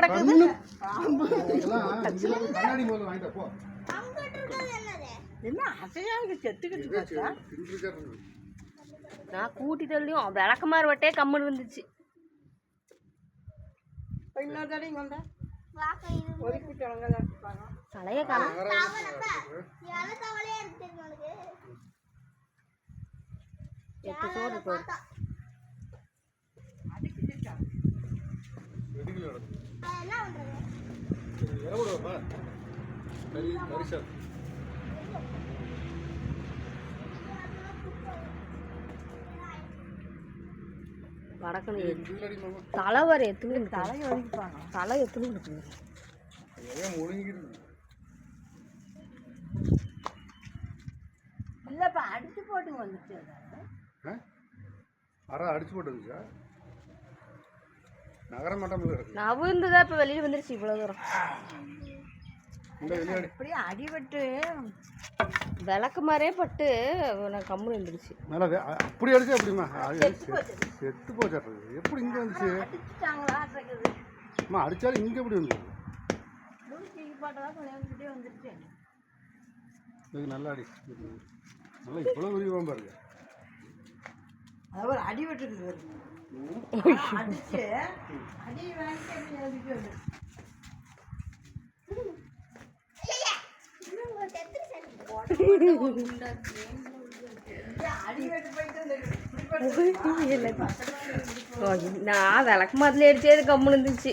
கிடக்குது? என்ன அசையாக செத்துக்கிட்டு நான் கூட்டி தள்ளியும் விளக்கமாறு வட்டே கம்முன்னு இருந்துச்சு இன்னொரு தடவை இங்கே வந்தா? ஒதுக்கி கிழங்கெல்லாம் இருப்பாங்க. தலையை காணும் எட்டு சோடு போடு. மாமா. தலை வர எத்துணு தலையை ஒதுக்கிப்பாங்க தலை எத்துணு இருக்குது இல்லைப்பா அடிச்சு போட்டு வந்துச்சு அரை அடிச்சு போட்டுருந்துச்சா? நகர மாட்டோம்ல இருக்கு. நவுந்துதான் இப்போ வெளியே வந்துருச்சு இவ்வளோ தூரம். அப்படியே அடிபட்டு விளக்கு பட்டு நான் கம்முன்னு இருந்துருச்சு மேலே அப்படி அடிச்சா எப்படிம்மா? அது செத்து போச்சாட்டு எப்படி இங்கே வந்துச்சு? அம்மா அடிச்சாலும் இங்கே எப்படி வந்துச்சு? வந்துருச்சு. இது நல்லா அடி. நல்லா இவ்வளோ விரிவாக பாருங்க அது ஒரு அடி விட்டுருக்குது அடிச்சு அடி வாங்கி நான் விளக்கு மாதிரில அடிச்சே இது கம்முன்னு இருந்துச்சு.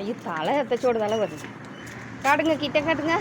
ஐயோ தலை எத்தச்சோட தலை வருது. காட்டுங்க கிட்ட காட்டுங்க.